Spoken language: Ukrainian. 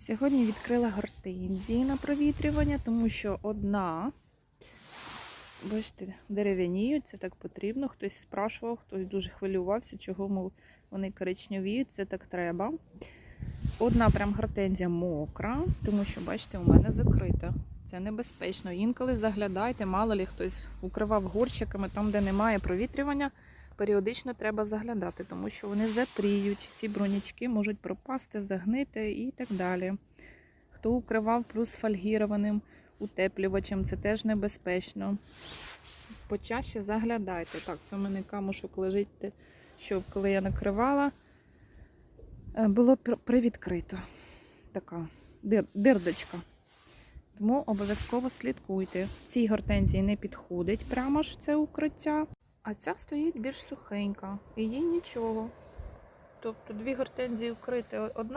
Сьогодні відкрила гортензії на провітрювання, тому що одна, бачите, дерев'яніють, це так потрібно. Хтось спрашував, хтось дуже хвилювався, чого вони коричневіють, це так треба. Одна прям гортензія мокра, тому що, бачите, у мене закрита. Це небезпечно. Інколи заглядайте, мало ли хтось укривав горщиками там, де немає провітрювання. Періодично треба заглядати, тому що вони затріють. Ці бронячки можуть пропасти, загнити і так далі. Хто укривав плюс фольгірованим утеплювачем, це теж небезпечно. Почаще заглядайте. Так, це в мене камушок лежить, щоб коли я накривала, е, було привідкрито. Така дир- дирдочка. Тому обов'язково слідкуйте. Цій гортензії не підходить прямо ж це укриття. А ця стоїть більш сухенька, і їй нічого. Тобто дві гортензії вкрити одна.